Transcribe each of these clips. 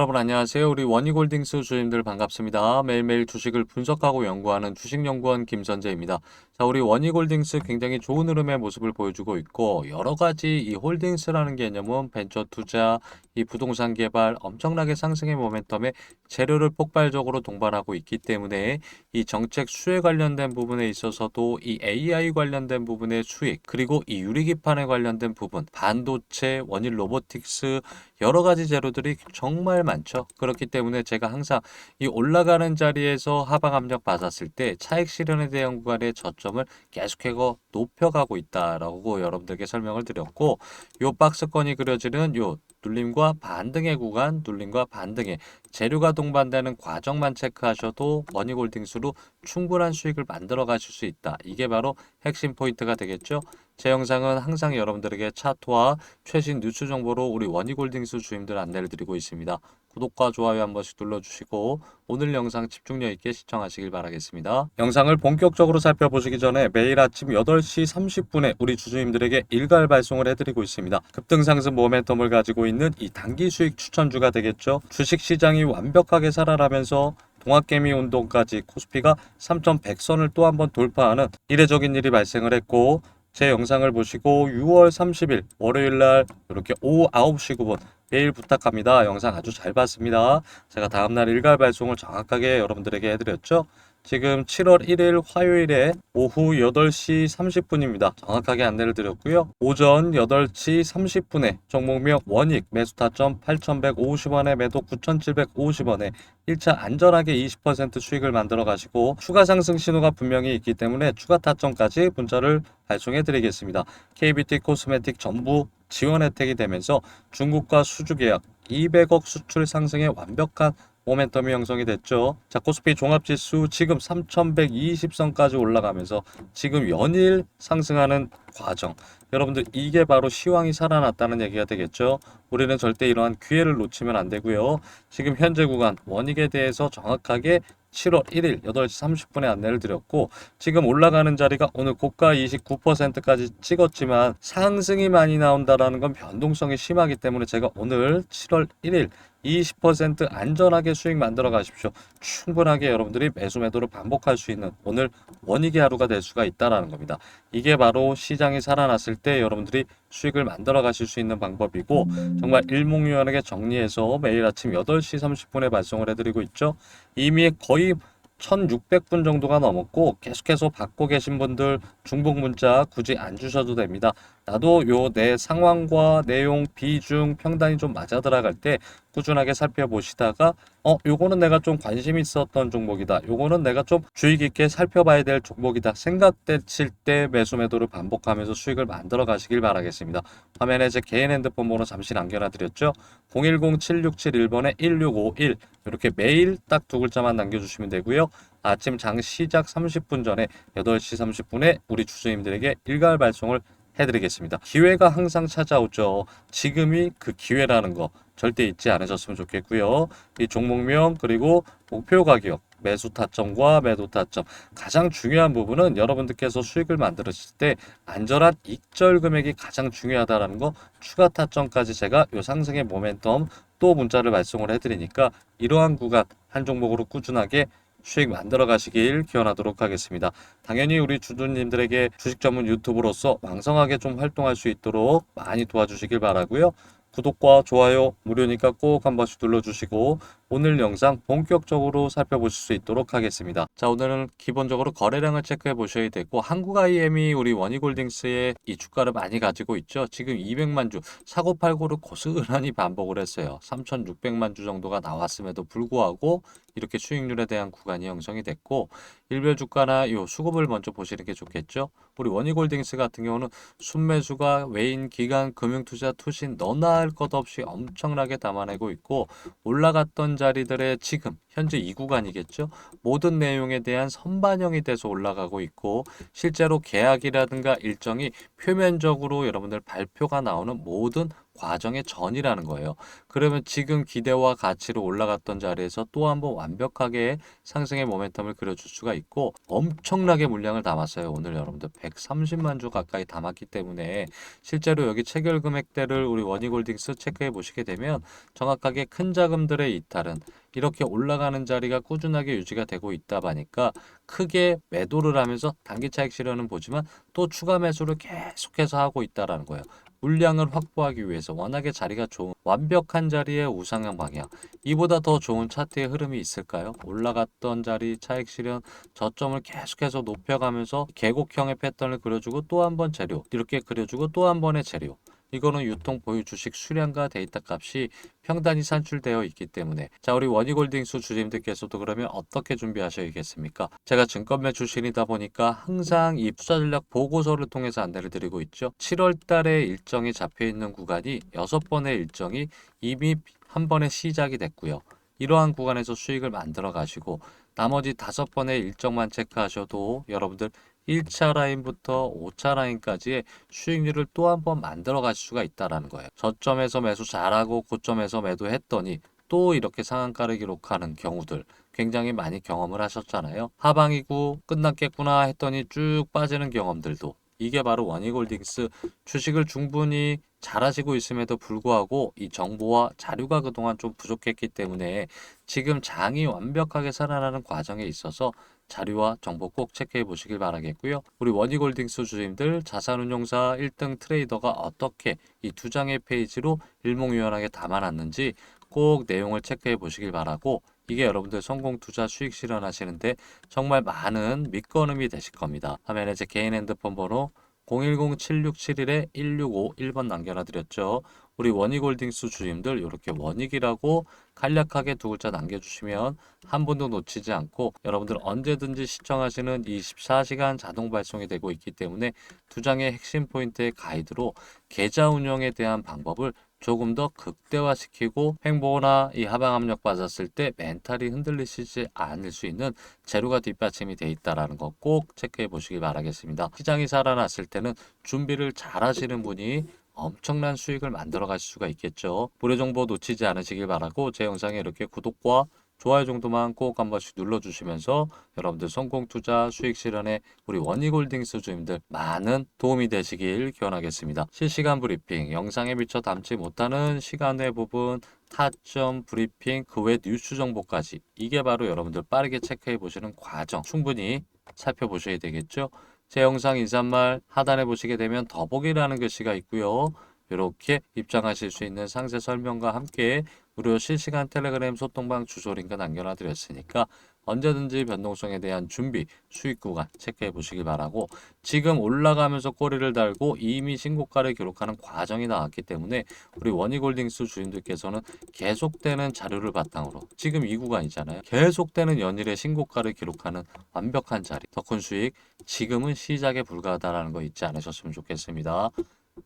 여러분 안녕하세요. 우리 원희골딩스 주님들 반갑습니다. 매일매일 주식을 분석하고 연구하는 주식연구원 김선재입니다. 자, 우리 원희골딩스 굉장히 좋은 흐름의 모습을 보여주고 있고 여러 가지 이 홀딩스라는 개념은 벤처 투자, 이 부동산 개발 엄청나게 상승의 모멘텀에 재료를 폭발적으로 동반하고 있기 때문에 이 정책 수혜 관련된 부분에 있어서도 이 AI 관련된 부분의 수익 그리고 이 유리기판에 관련된 부분 반도체, 원일 로보틱스 여러 가지 재료들이 정말 많죠. 그렇기 때문에 제가 항상 이 올라가는 자리에서 하방 압력 받았을 때 차익 실현에 대한 구간의 저점을 계속해서 높여가고 있다라고 여러분들께 설명을 드렸고 요 박스권이 그려지는 요 눌림과 반등의 구간, 눌림과 반등의 재료가 동반되는 과정만 체크하셔도 머니골딩스로 충분한 수익을 만들어 가실 수 있다. 이게 바로 핵심 포인트가 되겠죠. 제 영상은 항상 여러분들에게 차트와 최신 뉴스 정보로 우리 원희골딩스 주임들 안내를 드리고 있습니다. 구독과 좋아요 한 번씩 눌러주시고 오늘 영상 집중력 있게 시청하시길 바라겠습니다. 영상을 본격적으로 살펴보시기 전에 매일 아침 8시 30분에 우리 주주님들에게 일괄 발송을 해드리고 있습니다. 급등상승 모멘텀을 가지고 있는 이 단기 수익 추천주가 되겠죠. 주식시장이 완벽하게 살아나면서 동학개미 운동까지 코스피가 3,100선을 또 한 번 돌파하는 이례적인 일이 발생을 했고 제 영상을 보시고 6월 30일 월요일 날 이렇게 오후 9시 9분 매일 부탁합니다. 영상 아주 잘 봤습니다. 제가 다음날 일괄 발송을 정확하게 여러분들에게 해드렸죠. 지금 7월 1일 화요일에 오후 8시 30분입니다. 정확하게 안내를 드렸고요. 오전 8시 30분에 종목명 원익 매수 타점 8,150원에 매도 9,750원에 1차 안전하게 20% 수익을 만들어 가시고 추가 상승 신호가 분명히 있기 때문에 추가 타점까지 문자를 발송해 드리겠습니다. KBT 코스메틱 전부 지원 혜택이 되면서 중국과 수주 계약 200억 수출 상승의 완벽한 모멘텀이 형성이 됐죠. 자, 코스피 종합지수 지금 3120선까지 올라가면서 지금 연일 상승하는 과정. 여러분들 이게 바로 시황이 살아났다는 얘기가 되겠죠. 우리는 절대 이러한 기회를 놓치면 안 되고요. 지금 현재 구간 원익에 대해서 정확하게 7월 1일 8시 30분에 안내를 드렸고 지금 올라가는 자리가 오늘 고가 29%까지 찍었지만 상승이 많이 나온다라는 건 변동성이 심하기 때문에 제가 오늘 7월 1일 20% 안전하게 수익 만들어 가십시오. 충분하게 여러분들이 매수 매도를 반복할 수 있는 오늘 원익의 하루가 될 수가 있다라는 겁니다. 이게 바로 시장이 살아났을 때 여러분들이 수익을 만들어 가실 수 있는 방법이고 정말 일목요연하게 정리해서 매일 아침 8시 30분에 발송을 해드리고 있죠. 이미 거의 1600분 정도가 넘었고 계속해서 받고 계신 분들 중복 문자 굳이 안 주셔도 됩니다. 나도 요 내 상황과 내용 비중 평단이 좀 맞아 들어갈 때 꾸준하게 살펴보시다가 어 요거는 내가 좀 관심 있었던 종목이다. 요거는 내가 좀 주의 깊게 살펴봐야 될 종목이다. 생각되실 때 매수 매도를 반복하면서 수익을 만들어 가시길 바라겠습니다. 화면에 제 개인 핸드폰 번호 잠시 남겨놔 드렸죠. 010-7671번에 1651 이렇게 매일 딱 두 글자만 남겨주시면 되고요. 아침 장 시작 30분 전에 8시 30분에 우리 주주님들에게 일괄 발송을 해드리겠습니다. 기회가 항상 찾아오죠. 지금이 그 기회라는 거 절대 잊지 않으셨으면 좋겠고요. 이 종목명 그리고 목표 가격 매수 타점과 매도 타점 가장 중요한 부분은 여러분들께서 수익을 만들었을 때 안전한 익절 금액이 가장 중요하다라는 거 추가 타점까지 제가 요 상승의 모멘텀 또 문자를 발송을 해드리니까 이러한 구간 한 종목으로 꾸준하게 수익 만들어 가시길 기원하도록 하겠습니다. 당연히 우리 주주님들에게 주식 전문 유튜브로서 왕성하게 좀 활동할 수 있도록 많이 도와주시길 바라고요. 구독과 좋아요 무료니까 꼭 한 번씩 눌러주시고 오늘 영상 본격적으로 살펴보실 수 있도록 하겠습니다. 자 오늘은 기본적으로 거래량을 체크해 보셔야 되고 한국IM이 우리 원희골딩스의 이 주가를 많이 가지고 있죠. 지금 200만 주 사고팔고를 고스란히 반복을 했어요. 3,600만 주 정도가 나왔음에도 불구하고 이렇게 수익률에 대한 구간이 형성이 됐고 일별 주가나 요 수급을 먼저 보시는 게 좋겠죠. 우리 원희골딩스 같은 경우는 순매수가 외인 기관 금융투자 투신 너나 할 것 없이 엄청나게 담아내고 있고 올라갔던 자리들의 지금 현재 이 구간이겠죠. 모든 내용에 대한 선반영이 돼서 올라가고 있고 실제로 계약이라든가 일정이 표면적으로 여러분들 발표가 나오는 모든 과정의 전이라는 거예요. 그러면 지금 기대와 가치로 올라갔던 자리에서 또 한번 완벽하게 상승의 모멘텀을 그려줄 수가 있고 엄청나게 물량을 담았어요. 오늘 여러분들 130만 주 가까이 담았기 때문에 실제로 여기 체결 금액대를 우리 원희골딩스 체크해 보시게 되면 정확하게 큰 자금들의 이탈은 이렇게 올라가는 자리가 꾸준하게 유지가 되고 있다 보니까 크게 매도를 하면서 단기 차익 실현은 보지만 또 추가 매수를 계속해서 하고 있다라는 거예요. 물량을 확보하기 위해서 워낙에 자리가 좋은 완벽한 자리의 우상향 방향 이보다 더 좋은 차트의 흐름이 있을까요? 올라갔던 자리 차익 실현 저점을 계속해서 높여가면서 계곡형의 패턴을 그려주고 또 한 번 재료 이렇게 그려주고 또 한 번의 재료 이거는 유통 보유 주식 수량과 데이터 값이 평단이 산출되어 있기 때문에 자 우리 원희골딩스 주주님들께서도 그러면 어떻게 준비하셔야겠습니까? 제가 증권매 출신이다 보니까 항상 이 투자 전략 보고서를 통해서 안내를 드리고 있죠. 7월 달에 일정이 잡혀 있는 구간이 여섯 번의 일정이 이미 한 번에 시작이 됐고요. 이러한 구간에서 수익을 만들어 가시고 나머지 다섯 번의 일정만 체크하셔도 여러분들 1차 라인부터 5차 라인까지의 수익률을 또 한 번 만들어 갈 수가 있다라는 거예요. 저점에서 매수 잘하고 고점에서 매도했더니 또 이렇게 상한가를 기록하는 경우들 굉장히 많이 경험을 하셨잖아요. 하방이고 끝났겠구나 했더니 쭉 빠지는 경험들도 이게 바로 원희골딩스 주식을 충분히 잘하시고 있음에도 불구하고 이 정보와 자료가 그동안 좀 부족했기 때문에 지금 장이 완벽하게 살아나는 과정에 있어서 자료와 정보 꼭 체크해 보시길 바라겠고요. 우리 원희골딩스 주주님들 자산운용사 1등 트레이더가 어떻게 이 두 장의 페이지로 일목요연하게 담아놨는지 꼭 내용을 체크해 보시길 바라고 이게 여러분들 성공 투자 수익 실현하시는데 정말 많은 밑거름이 되실 겁니다. 화면에 제 개인 핸드폰 번호 010-7671-1651번 남겨놔 드렸죠. 우리 원익홀딩스 주님들 이렇게 원익이라고 간략하게 두 글자 남겨주시면 한 분도 놓치지 않고 여러분들 언제든지 시청하시는 24시간 자동 발송이 되고 있기 때문에 두 장의 핵심 포인트의 가이드로 계좌 운영에 대한 방법을 조금 더 극대화시키고 횡보나 이 하방 압력 받았을 때 멘탈이 흔들리시지 않을 수 있는 재료가 뒷받침이 돼 있다라는 거 꼭 체크해 보시기 바라겠습니다. 시장이 살아났을 때는 준비를 잘 하시는 분이 엄청난 수익을 만들어 갈 수가 있겠죠. 무료 정보 놓치지 않으시길 바라고 제 영상에 이렇게 구독과 좋아요 정도만 꼭 한 번씩 눌러주시면서 여러분들 성공 투자 수익 실현에 우리 원희골딩스 주님들 많은 도움이 되시길 기원하겠습니다. 실시간 브리핑, 영상에 미처 담지 못하는 시간의 부분, 타점 브리핑, 그 외 뉴스 정보까지 이게 바로 여러분들 빠르게 체크해 보시는 과정 충분히 살펴보셔야 되겠죠. 제 영상 인사말 하단에 보시게 되면 더보기라는 글씨가 있고요. 이렇게 입장하실 수 있는 상세 설명과 함께 무료 실시간 텔레그램 소통방 주소 링크 남겨놔 드렸으니까 언제든지 변동성에 대한 준비, 수익 구간 체크해 보시기 바라고 지금 올라가면서 꼬리를 달고 이미 신고가를 기록하는 과정이 나왔기 때문에 우리 원희골딩스 주인들께서는 계속되는 자료를 바탕으로 지금 이 구간이잖아요. 계속되는 연일의 신고가를 기록하는 완벽한 자리, 더 큰 수익 지금은 시작에 불과하다라는 거 잊지 않으셨으면 좋겠습니다.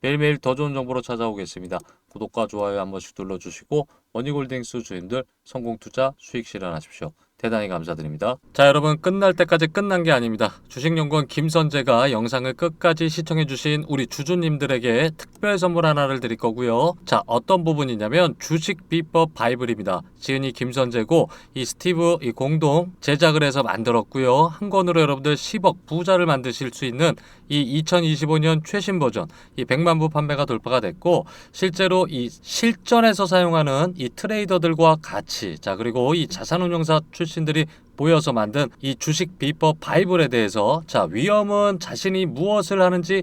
매일매일 더 좋은 정보로 찾아오겠습니다. 구독과 좋아요 한 번씩 눌러주시고 머니골딩스 주인들 성공 투자 수익 실현하십시오. 대단히 감사드립니다. 자 여러분 끝날 때까지 끝난 게 아닙니다. 주식연구원 김선재가 영상을 끝까지 시청해주신 우리 주주님들에게 특별 선물 하나를 드릴 거고요. 자 어떤 부분이냐면 주식 비법 바이블입니다. 지은이 김선재고 이 스티브 이 공동 제작을 해서 만들었고요. 한 권으로 여러분들 10억 부자를 만드실 수 있는 이 2025년 최신 버전 이 100만 부 판매가 돌파가 됐고 실제로 이 실전에서 사용하는 이 트레이더들과 같이 자 그리고 이 자산운용사 출신들이 모여서 만든 이 주식 비법 바이블에 대해서 자 위험은 자신이 무엇을 하는지